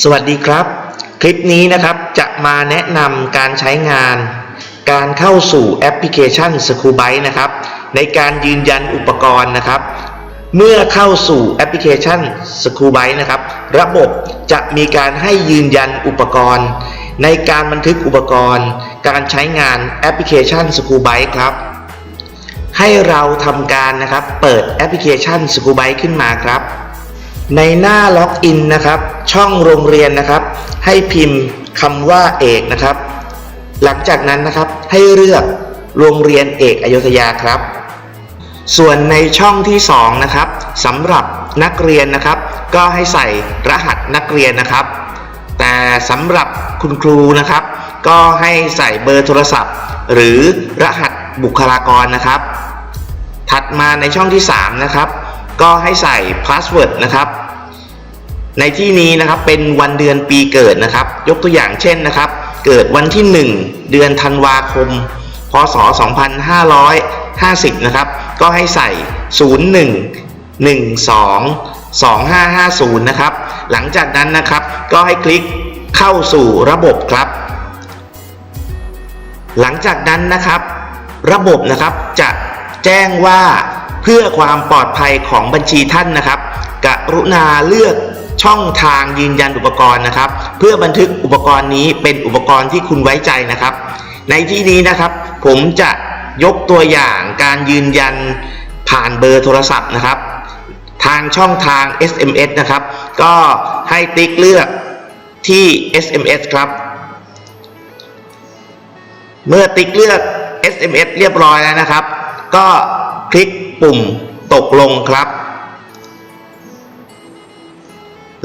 สวัสดีครับ คลิปนี้นะครับจะมาแนะนำการใช้งาน การเข้าสู่แอปพลิเคชัน s c o o b y t e นะครับ ในการยืนยันอุปกรณ์นะครับ เมื่อเข้าสู่แอปพลิเคชัน s c o o b y t e นะครับ ระบบจะมีการให้ยืนยันอุปกรณ์ ในการบันทึกอุปกรณ์ การใช้งานแอปพลิเคชัน s c o o b y t e ครับ ให้เราทำการนะครับเปิดแอปพลิเคชัน s c o o b y t e ขึ้นมาครับ ในหน้าล็อกอินนะครับ ช่องโรงเรียนนะครับ ให้พิมพ์คำว่าเอกนะครับ หลังจากนั้นนะครับให้เลือกโรงเรียนเอกอยุธยาครับ ส่วนในช่องที่ 2 นะครับสำหรับนักเรียนนะครับ ก็ให้ใส่รหัสนักเรียนนะครับ แต่สำหรับคุณครูนะครับ ก็ให้ใส่เบอร์โทรศัพท์ หรือรหัสบุคลากรนะครับ ถัดมาในช่องที่ 3 นะครับ ก็ให้ใส่พาสเวิร์ดนะครับ ในที่นี้นะครับเป็นวันเดือนปีเกิดนะครับ ยกตัวอย่างเช่นนะครับ เกิดวันที่ 1 เดือนธันวาคม พศ 2550 นะครับ ก็ให้ใส่ 01 12 2550 นะครับ หลังจากนั้นนะครับก็ให้คลิกเข้าสู่ระบบครับ หลังจากนั้นนะครับ ระบบนะครับจะแจ้งว่าเพื่อความปลอดภัยของบัญชีท่านนะครับ กรุณาเลือก ช่องทางยืนยันอุปกรณ์นะครับ เพื่อบันทึกอุปกรณ์นี้เป็นอุปกรณ์ที่คุณไว้ใจนะครับ ในที่นี้นะครับ ผมจะยกตัวอย่างการยืนยันผ่านเบอร์โทรศัพท์นะครับ ทางช่องทาง SMS นะครับ ก็ให้ติ๊กเลือกที่ SMS ครับ เมื่อติ๊กเลือก SMS เรียบร้อยแล้วนะครับ ก็คลิกปุ่มตกลงครับ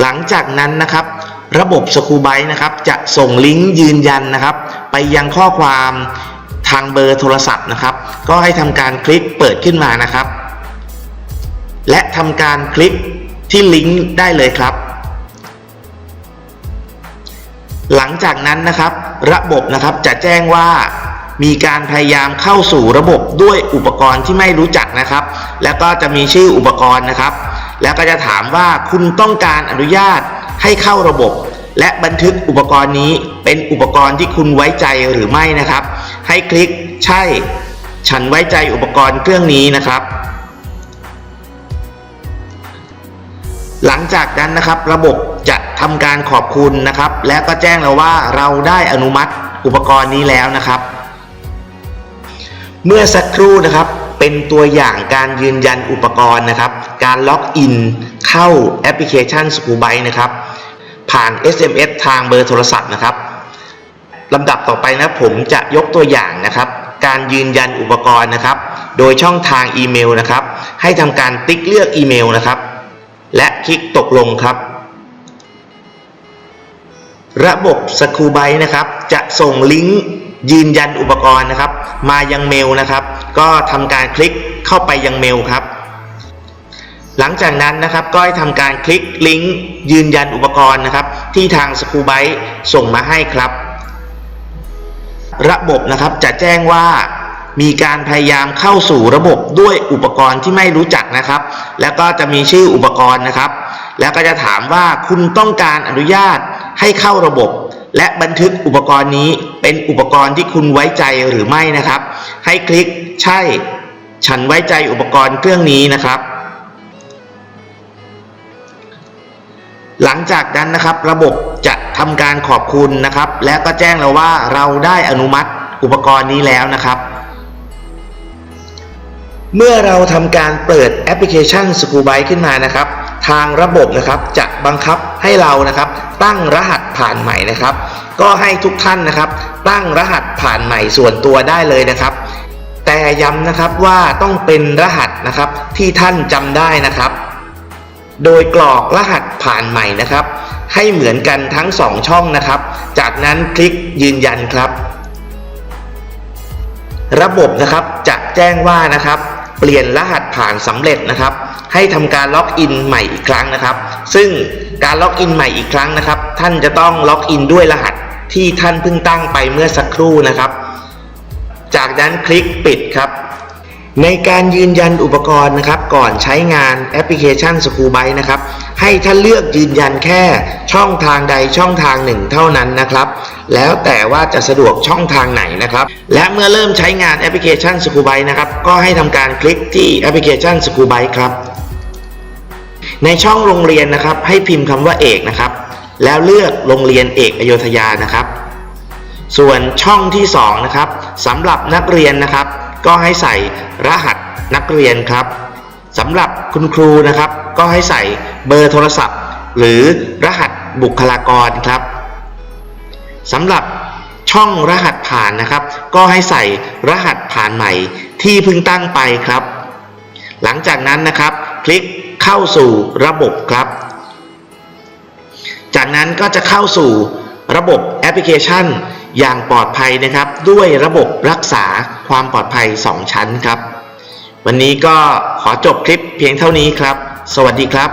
หลังจากนั้นนะครับ ระบบสกูไบนะครับจะส่งลิงก์ยืนยันนะครับ ไปยังข้อความทางเบอร์โทรศัพท์นะครับ ก็ให้ทำการคลิกเปิดขึ้นมานะครับ และทำการคลิกที่ลิงก์ได้เลยครับ หลังจากนั้นนะครับ ระบบนะครับจะแจ้งว่ามีการพยายามเข้าสู่ระบบด้วยอุปกรณ์ที่ไม่รู้จักนะครับ แล้วก็จะมีชื่ออุปกรณ์นะครับ แล้วก็จะถามว่าคุณต้องการอนุญาตให้เข้าระบบ และบันทึกอุปกรณ์นี้เป็นอุปกรณ์ที่คุณไว้ใจหรือไม่นะครับ ให้คลิกใช่ ฉันไว้ใจอุปกรณ์เครื่องนี้นะครับ หลังจากนั้นนะครับระบบจะทำการขอบคุณนะครับ และก็แจ้งเราว่าเราได้อนุมัติอุปกรณ์นี้แล้วนะครับ เมื่อสักครู่นะครับ เป็นตัวอย่างการยืนยันอุปกรณ์นะครับ การล็อกอินเข้าแอปพลิเคชัน s c o o l b y t e นะครับ ผ่าน SMS ทางเบอร์โทรศัพท์นะครับลำดับต่อไปนะผมจะยกตัวอย่างนะครับ การยืนยันอุปกรณ์นะครับ โดยช่องทางอีเมลนะครับ ให้ทำการติ๊กเลือกอีเมลนะครับ และคลิกตกลงครับ ระบบ s c o o l b y t e นะครับ จะส่งลิงก์ ยืนยันอุปกรณ์นะครับ มายังเมลนะครับ ก็ทำการคลิกเข้าไปยังเมลครับ หลังจากนั้นนะครับก็ให้ทำการคลิกลิงก์ยืนยันอุปกรณ์นะครับ ที่ทาง s c o o l b y t e ส่งมาให้ครับ ระบบนะครับจะแจ้งว่ามีการพยายามเข้าสู่ระบบด้วยอุปกรณ์ที่ไม่รู้จักนะครับ แล้วก็จะมีชื่ออุปกรณ์นะครับ แล้วก็จะถามว่าคุณต้องการอนุญาตให้เข้าระบบ และบันทึกอุปกรณ์นี้เป็นอุปกรณ์ที่คุณไว้ใจหรือไม่นะครับ ให้คลิกใช่ ฉันไว้ใจอุปกรณ์เครื่องนี้นะครับ หลังจากนั้นนะครับ ระบบจะทำการขอบคุณนะครับ และก็แจ้งเราว่าเราได้อนุมัติอุปกรณ์นี้แล้วนะครับ เมื่อเราทำการเปิดแอปพลิเคชัน s c o o l b y t e ขึ้นมานะครับ ทางระบบนะครับจะบังคับให้เรานะครับตั้งรหัสผ่านใหม่นะครับ ก็ให้ทุกท่านนะครับ ตั้งรหัสผ่านใหม่ส่วนตัวได้เลยนะครับ แต่ย้ำนะครับว่าต้องเป็นรหัสนะครับที่ท่านจำได้นะครับ โดยกรอกรหัสผ่านใหม่นะครับ ให้เหมือนกันทั้ง 2 ช่องนะครับ จากนั้นคลิกยืนยันครับ ระบบนะครับจะแจ้งว่านะครับ เปลี่ยนรหัสผ่านสำเร็จนะครับ ให้ทำการล็อกอินใหม่อีกครั้งนะครับ ซึ่งการล็อกอินใหม่อีกครั้งนะครับ ท่านจะต้องล็อกอินด้วยรหัสที่ท่านเพิ่งตั้งไปเมื่อสักครู่นะครับ จากนั้นคลิกปิดครับ ในการยืนยันอุปกรณ์นะครับ ก่อนใช้งานแอปพลิเคชัน s c h o o l b y นะครับ ให้ท่านเลือกยืนยันแค่ช่องทางใดช่องทางหนึ่งเท่านั้นนะครับ แล้วแต่ว่าจะสะดวกช่องทางไหนนะครับ และเมื่อเริ่มใช้งานแอปพลิเคชัน s c h o o l b y นะครับก็ให้ทำการคลิกที่แอปพลิเคชัน s c h o o l b y ครับ ในช่องโรงเรียนนะครับ ให้พิมพ์คำว่าเอกนะครับ แล้วเลือกโรงเรียนเอกอโยธยานะครับ ส่วนช่องที่2นะครับสำหรับนักเรียนนะครับ ก็ให้ใส่รหัสนักเรียนครับสำหรับคุณครูนะครับ ก็ให้ใส่เบอร์โทรศัพท์ หรือรหัสบุคลากรครับสำหรับช่องรหัสผ่านนะครับ ก็ให้ใส่รหัสผ่านใหม่ที่เพิ่งตั้งไปครับ หลังจากนั้นนะครับ คลิกเข้าสู่ระบบครับ จากนั้นก็จะเข้าสู่ระบบแอปพลิเคชัน อย่างปลอดภัยนะครับ ด้วยระบบรักษาความปลอดภัย 2 ชั้นครับ วันนี้ก็ขอจบคลิปเพียงเท่านี้ครับ สวัสดีครับ